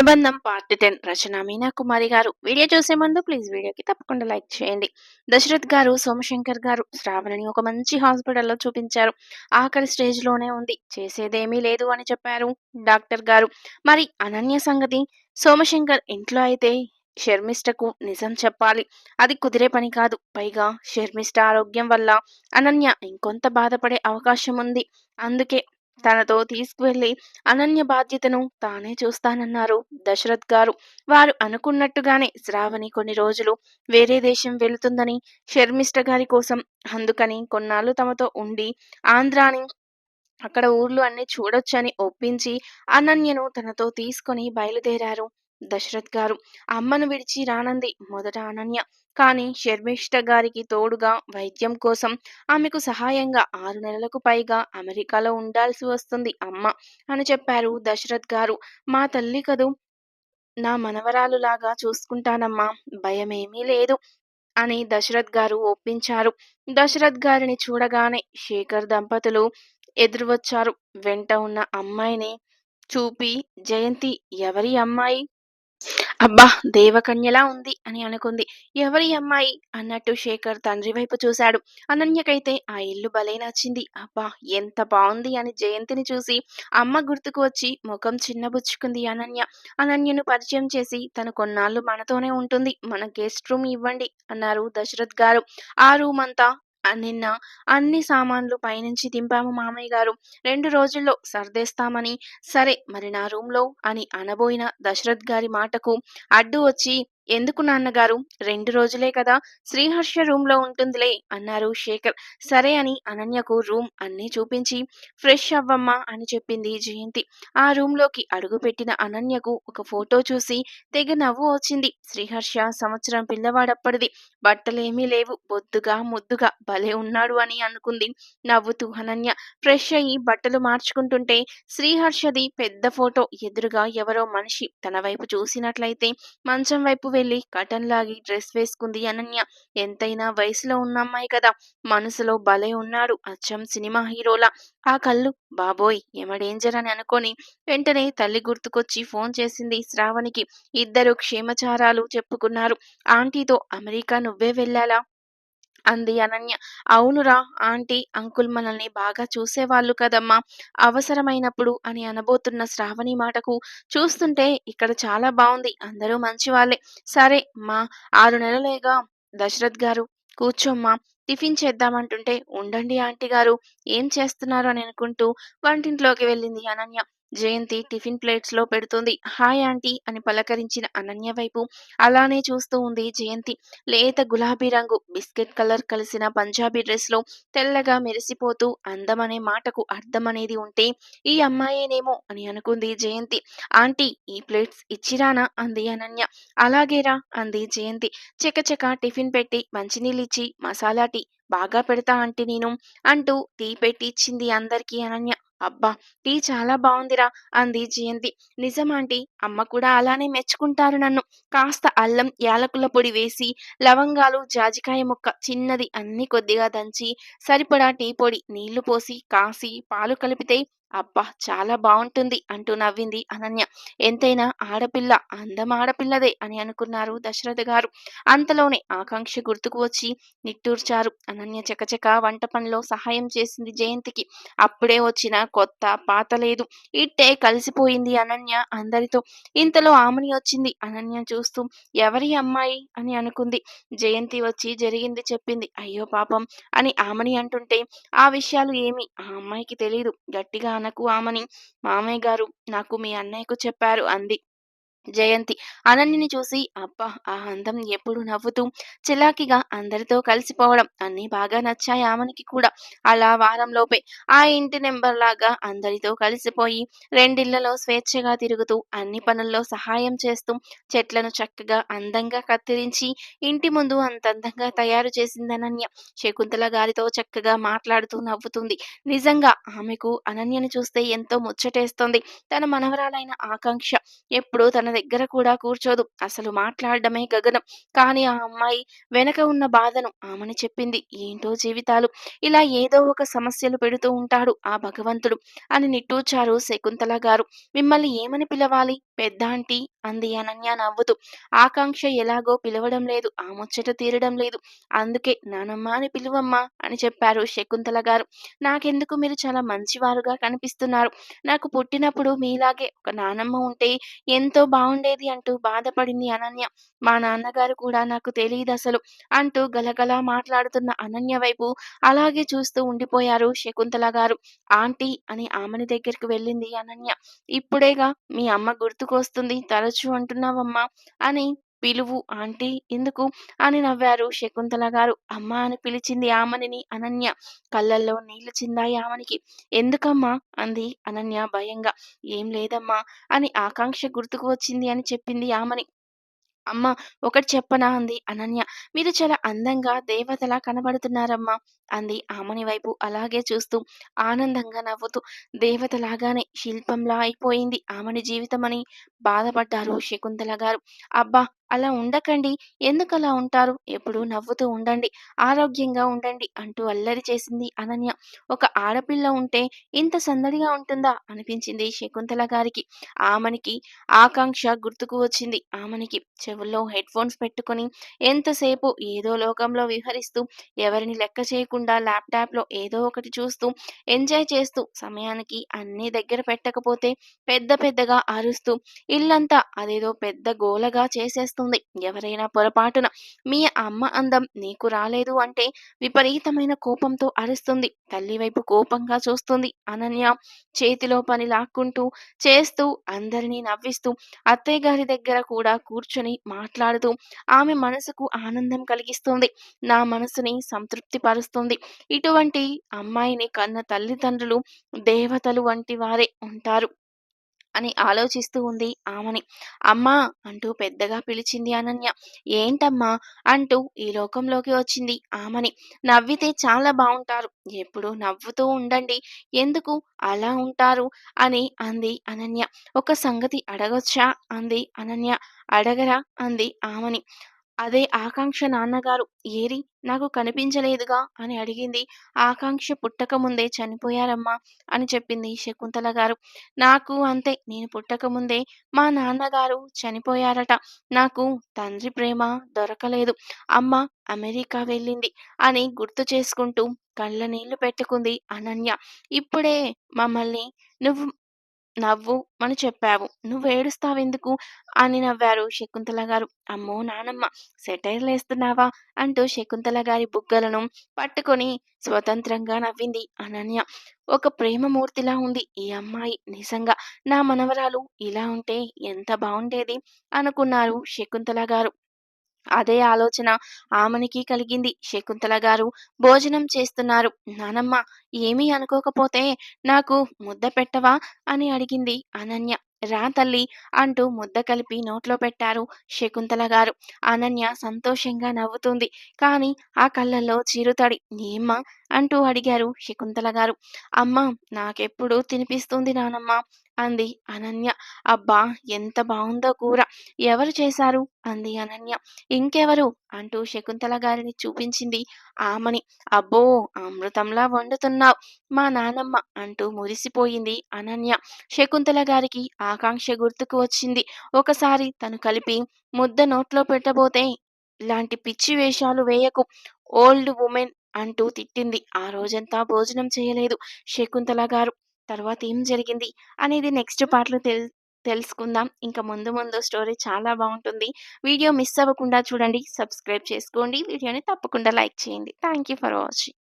అనుబంధం part ten రచన మీనా కుమారి గారు. వీడియో చూసే ముందు ప్లీజ్ వీడియోకి తప్పకుండా లైక్ చేయండి. దశరథ్ గారు సోమశంకర్ గారు శ్రావణిని ఒక మంచి హాస్పిటల్లో చూపించారు. ఆఖరి స్టేజ్లోనే ఉంది. చేసేదేమీ లేదు అని చెప్పారు డాక్టర్ గారు. మరి అనన్య సంగతి? సోమశంకర్ ఇంట్లో అయితే షర్మిష్టకు నిజం చెప్పాలి. అది కుదిరే పని కాదు. పైగా షర్మిష్ట ఆరోగ్యం వల్ల అనన్య ఇంకొంత బాధపడే అవకాశం ఉంది. అందుకే తనతో తీసుకువెళ్ళి అనన్య బాధ్యతను తానే చూస్తానన్నారు. దశరథ్ గారు వారు అనుకున్నట్టుగానే శ్రావణి కొన్ని రోజులు వేరే దేశం వెళుతుందని షర్మిష్ట గారి కోసం అందుకని కొన్నాళ్ళు తమతో ఉండి ఆంధ్రాని అక్కడ ఊర్లు అన్ని చూడొచ్చని ఒప్పించి అనన్యను తనతో తీసుకొని బయలుదేరారు. దశరథ్ గారు. అమ్మను విడిచి రానంది మొదట అనన్య. కానీ షర్మిష్ట గారికి తోడుగా వైద్యం కోసం ఆమెకు సహాయంగా ఆరు నెలలకు పైగా అమెరికాలో ఉండాల్సి వస్తుంది అమ్మ అని చెప్పారు దశరథ్ గారు. మా తల్లి కదూ? నా మనవరాలులాగా చూసుకుంటానమ్మా. భయమేమీ లేదు అని దశరథ్ గారు ఒప్పించారు. దశరథ్ గారిని చూడగానే శేఖర్ దంపతులు ఎదురు వచ్చారు వెంట ఉన్న అమ్మాయిని చూపి జయంతి ఎవరి అమ్మాయి? అబ్బా దేవకన్యలా ఉంది అని అనుకుంది. ఎవరి అమ్మాయి? అన్నట్టు శేఖర్ తండ్రి వైపు చూశాడు. అనన్యకైతే ఆ ఇల్లు భలే నచ్చింది. అబ్బా ఎంత బాగుంది అని జయంతిని చూసి అమ్మ గుర్తుకు వచ్చి ముఖం చిన్నబుచ్చుకుంది అనన్య. అనన్యను పరిచయం చేసి తను కొన్నాళ్ళు మనతోనే ఉంటుంది. మన గెస్ట్ రూమ్ ఇవ్వండి అన్నారు దశరథ్ గారు. ఆ రూమ్ అంతా నిన్న అన్ని సామాన్లు పైనుంచి దింపాము మామయ్య గారు. రెండు రోజుల్లో సర్దేస్తామని సరే మరి నా రూమ్లో అని అనబోయిన దశరథ్ గారి మాటకు అడ్డు వచ్చి ఎందుకు నాన్నగారు? రెండు రోజులే కదా శ్రీహర్ష రూమ్లో ఉంటుందిలే అన్నారు శేఖర్. సరే అని అనన్యకు రూమ్ అన్నీ చూపించి ఫ్రెష్ అవ్వమ్మా అని చెప్పింది జయంతి. ఆ రూమ్లోకి అడుగుపెట్టిన అనన్యకు ఒక ఫోటో చూసి తెగ నవ్వు వచ్చింది. శ్రీహర్ష సంవత్సరం పిల్లవాడప్పటిది. బట్టలేమీ లేవు. బొద్దుగా ముద్దుగా భలే ఉన్నాడు అని అనుకుంది. నవ్వుతూ అనన్య ఫ్రెష్ అయ్యి బట్టలు మార్చుకుంటుంటే శ్రీహర్షది పెద్ద ఫోటో. ఎదురుగా ఎవరో మనిషి తన వైపు చూసినట్లయితే మంచం వైపు వెళ్ళి కటన్ లాగి డ్రెస్ వేసుకుంది అనన్య. ఎంతైనా వయసులో ఉన్న అమ్మాయి కదా. మనసులో భలే ఉన్నాడు అచ్చం సినిమా హీరోలా. ఆ కళ్ళు బాబోయ్ ఏమ డేంజర్ అని అనుకొని వెంటనే తల్లి గుర్తుకొచ్చి ఫోన్ చేసింది శ్రావణికి. ఇద్దరు క్షేమచారాలు చెప్పుకున్నారు. ఆంటీతో అమెరికా నువ్వే వెళ్ళాలా? అంది అనన్య. అవునురా ఆంటీ అంకుల్ మనల్ని బాగా చూసేవాళ్ళు కదమ్మా. అవసరమైనప్పుడు అని అనబోతున్న శ్రావణి మాటకు చూస్తుంటే ఇక్కడ చాలా బాగుంది అందరూ మంచివాళ్ళే. సరే మా ఆరు నెలలేగా దశరథ్ గారు. కూర్చోమ్మా. టిఫిన్ చేద్దామంటుంటే ఉండండి ఆంటీ గారు. ఏం చేస్తున్నారు? అని అనుకుంటూ వంటింట్లోకి వెళ్ళింది అనన్య. జయంతి టిఫిన్ ప్లేట్స్లో పెడుతుంది. హాయ్ ఆంటీ అని పలకరించిన అనన్య వైపు అలానే చూస్తూ ఉంది జయంతి. లేత గులాబీ రంగు బిస్కెట్ కలర్ కలిసిన పంజాబీ డ్రెస్లో తెల్లగా మెరిసిపోతూ అందమనే మాటకు అర్థం అనేది ఉంటే ఈ అమ్మాయేనేమో అని అనుకుంది జయంతి. ఆంటీ ఈ ప్లేట్స్ ఇచ్చిరానా? అంది అనన్య. అలాగేరా అంది జయంతి. చకచక టిఫిన్ పెట్టి మంచినీళ్ళిచ్చి మసాలా టీ బాగా పెడతా ఆంటీ నేను అంటూ టీ పెట్టిచ్చింది అందరికీ అనన్య. అబ్బా టీ చాలా బాగుందిరా అంది జయంతి. నిజమాంటి అమ్మ కూడా అలానే మెచ్చుకుంటారు నన్ను. కాస్త అల్లం యాలకుల పొడి వేసి లవంగాలు జాజికాయ ముక్క చిన్నది అన్ని కొద్దిగా దంచి సరిపడా టీ పొడి నీళ్ళు పోసి కాసి పాలు కలిపితే అబ్బా! చాలా బాగుంటుంది అంటూ నవ్వింది అనన్య. ఎంతైనా ఆడపిల్ల అందం ఆడపిల్లదే అని అనుకున్నారు దశరథ గారు. అంతలోనే ఆకాంక్ష గుర్తుకు వచ్చి నిట్టూర్చారు. అనన్య చకచక వంట పనిలో సహాయం చేసింది జయంతికి. అప్పుడే వచ్చిన కొత్త పాత లేదు. ఇట్టే కలిసిపోయింది అనన్య అందరితో. ఇంతలో ఆమెని వచ్చింది అనన్య చూస్తూ. ఎవరి అమ్మాయి? అని అనుకుంది. జయంతి వచ్చి జరిగింది చెప్పింది. అయ్యో పాపం అని ఆమెని అంటుంటే ఆ విషయాలు ఏమి? ఆ అమ్మాయికి తెలియదు గట్టిగా అనకు ఆమెని మామయ్య గారు నాకు మీ అన్నయ్యకు చెప్పారు అంది. జయంతి. అనన్యని చూసి అబ్బా ఆ అందం ఎప్పుడు నవ్వుతూ చిలాకిగా అందరితో కలిసిపోవడం అన్నీ బాగా నచ్చాయి ఆమెనికి కూడా. అలా వారంలోపే ఆ ఇంటి నెంబర్ లాగా అందరితో కలిసిపోయి రెండిళ్ళలో స్వేచ్ఛగా తిరుగుతూ అన్ని పనుల్లో సహాయం చేస్తూ చెట్లను చక్కగా అందంగా కత్తిరించి ఇంటి ముందు అంత అందంగా తయారు చేసింది అనన్య. శకుంతల గారితో చక్కగా మాట్లాడుతూ నవ్వుతుంది. నిజంగా ఆమెకు అనన్యని చూస్తే ఎంతో ముచ్చటేస్తోంది. తన మనవరాలైన ఆకాంక్ష ఎప్పుడూ తన దగ్గర కూడా కూర్చోదు. అసలు మాట్లాడడమే గగనం. కానీ ఆ అమ్మాయి వెనక ఉన్న బాధను ఆమెని చెప్పింది. ఏంటో జీవితాలు. ఇలా ఏదో ఒక సమస్యలు పెడుతూ ఉంటాడు ఆ భగవంతుడు అని నిట్టూర్చారు శకుంతల గారు. మిమ్మల్ని ఏమని పిలవాలి? పెద్ద ఆంటీ అంది అనన్య నవ్వుతూ. ఆకాంక్ష ఎలాగో పిలవడం లేదు. ఆ ముచ్చట తీరడం లేదు. అందుకే నానమ్మ అని పిలువమ్మా అని చెప్పారు శకుంతల గారు. నాకెందుకు మీరు చాలా మంచివారుగా కనిపిస్తున్నారు. నాకు పుట్టినప్పుడు మీలాగే ఒక నానమ్మ ఉంటే ఎంతో బాగుండేది అంటూ బాధపడింది అనన్య. మా నాన్నగారు కూడా నాకు తెలియదు అసలు అంటూ గలగలా మాట్లాడుతున్న అనన్య వైపు అలాగే చూస్తూ ఉండిపోయారు శకుంతల గారు. ఆంటీ అని ఆమెని దగ్గరికి వెళ్ళింది అనన్య. ఇప్పుడేగా మీ అమ్మ గుర్తుకొస్తుంది తరచూ అంటున్నావమ్మా అని పిలువు ఆంటీ ఎందుకు? అని నవ్వారు శకుంతల గారు. అమ్మ అని పిలిచింది ఆమెని అనన్య. కళ్ళల్లో నీళ్ళు చిందాయి ఆమెనికి. ఎందుకమ్మా? అంది అనన్య భయంగా. ఏం లేదమ్మా అని ఆకాంక్ష గుర్తుకు వచ్చింది అని చెప్పింది ఆమెని. అమ్మ ఒకటి చెప్పనా? అంది అనన్య. మీరు చాలా అందంగా దేవతలా కనబడుతున్నారమ్మా అంది ఆమెని వైపు అలాగే చూస్తూ ఆనందంగా నవ్వుతూ. దేవతలాగానే శిల్పంలా అయిపోయింది ఆమెని జీవితమని బాధపడ్డారు శకుంతల గారు. అబ్బా అలా ఉండకండి. ఎందుకు అలా ఉంటారు? ఎప్పుడు నవ్వుతూ ఉండండి. ఆరోగ్యంగా ఉండండి అంటూ అల్లరి చేసింది అనన్య. ఒక ఆడపిల్ల ఉంటే ఇంత సందడిగా ఉంటుందా? అనిపించింది శకుంతల గారికి. ఆమెనికి ఆకాంక్ష గుర్తుకు వచ్చింది. ఆమెనికి చెవుల్లో హెడ్ ఫోన్స్ పెట్టుకుని ఎంతసేపు ఏదో లోకంలో విహరిస్తూ ఎవరిని లెక్క చేయకుండా ల్యాప్టాప్లో ఏదో ఒకటి చూస్తూ ఎంజాయ్ చేస్తూ సమయానికి అన్ని దగ్గర పెట్టకపోతే పెద్ద పెద్దగా అరుస్తూ ఇల్లంతా అదేదో పెద్ద గోలగా చేసేస్తూ వస్తుంది ఎవరైనా పొరపాటున మీ అమ్మ అందం నీకు రాలేదు అంటే విపరీతమైన కోపంతో అరుస్తుంది. తల్లి వైపు కోపంగా చూస్తుంది. అనన్య చేతిలో పని లాక్కుంటూ చేస్తూ అందరినీ నవ్విస్తూ అత్తయ్య గారి దగ్గర కూడా కూర్చొని మాట్లాడుతూ ఆమె మనసుకు ఆనందం కలిగిస్తుంది. నా మనసుని సంతృప్తి పరుస్తుంది ఇటువంటి అమ్మాయిని కన్న తల్లిదండ్రులు దేవతలు వంటి వారే ఉంటారు. అని ఆలోచిస్తూ ఉంది ఆమెని. అమ్మా అంటూ పెద్దగా పిలిచింది అనన్య. ఏంటమ్మా అంటూ ఈ లోకంలోకి వచ్చింది ఆమెని. నవ్వితే చాలా బాగుంటారు ఎప్పుడు నవ్వుతూ ఉండండి. ఎందుకు అలా ఉంటారు? అని అంది అనన్య. ఒక సంగతి అడగొచ్చా? అంది అనన్య. అడగరా? అంది ఆమెని. అదే ఆకాంక్ష నాన్నగారు ఏరి నాకు కనిపించలేదుగా? అని అడిగింది. ఆకాంక్ష పుట్టక ముందే చనిపోయారమ్మా అని చెప్పింది శకుంతల గారు. నాకు అంతే నేను పుట్టకముందే మా నాన్నగారు చనిపోయారట. నాకు తండ్రి ప్రేమ దొరకలేదు. అమ్మ అమెరికా వెళ్ళింది అని గుర్తు చేసుకుంటూ కళ్ళ నీళ్ళు పెట్టుకుంది అనన్య. ఇప్పుడే మమ్మల్ని నువ్వు నవ్వు అని చెప్పావు నువ్వు ఏడుస్తావెందుకు? అని నవ్వారు శకుంతల గారు. అమ్మో నానమ్మ సెటైర్లేస్తున్నావా అంటూ శకుంతల గారి బుగ్గలను పట్టుకొని స్వతంత్రంగా నవ్వింది అనన్య. ఒక ప్రేమమూర్తిలా ఉంది ఈ అమ్మాయి. నిజంగా నా మనవరాలు ఇలా ఉంటే ఎంత బాగుండేది? అనుకున్నారు శకుంతల గారు. అదే ఆలోచన ఆమెనికి కలిగింది. శకుంతల గారు భోజనం చేస్తున్నారు. నానమ్మ ఏమీ అనుకోకపోతే నాకు ముద్ద పెట్టవా? అని అడిగింది అనన్య. రా తల్లి అంటూ ముద్ద కలిపి నోట్లో పెట్టారు శకుంతల గారు. అనన్య సంతోషంగా నవ్వుతుంది. కానీ ఆ కళ్ళల్లో చిరుతడి. ఏమ్మా? అంటూ అడిగారు శకుంతల గారు. అమ్మ నాకెప్పుడు తినిపిస్తుంది నానమ్మ. అంది అనన్య. అబ్బా ఎంత బాగుందో కూర. ఎవరు చేశారు? అంది అనన్య. ఇంకెవరు? అంటూ శకుంతల గారిని చూపించింది ఆమని. అబ్బో అమృతంలా వండుతున్నావు మా నానమ్మ అంటూ మురిసిపోయింది అనన్య. శకుంతల గారికి ఆకాంక్ష గుర్తుకు వచ్చింది. ఒకసారి తను కలిపి ముద్ద నోట్లో పెట్టబోతే ఇలాంటి పిచ్చి వేషాలు వేయకు ఓల్డ్ ఉమెన్ అంటూ తిట్టింది. ఆ రోజంతా భోజనం చేయలేదు శకుంతల గారు. తర్వాత ఏం జరిగింది అనేది నెక్స్ట్ పార్ట్లో తెల్ తెలుసుకుందాం. ఇంకా ముందు ముందు స్టోరీ చాలా బాగుంటుంది. వీడియో మిస్ అవ్వకుండా చూడండి సబ్స్క్రైబ్ చేసుకోండి. వీడియోని తప్పకుండా లైక్ చేయండి. Thank you for watching.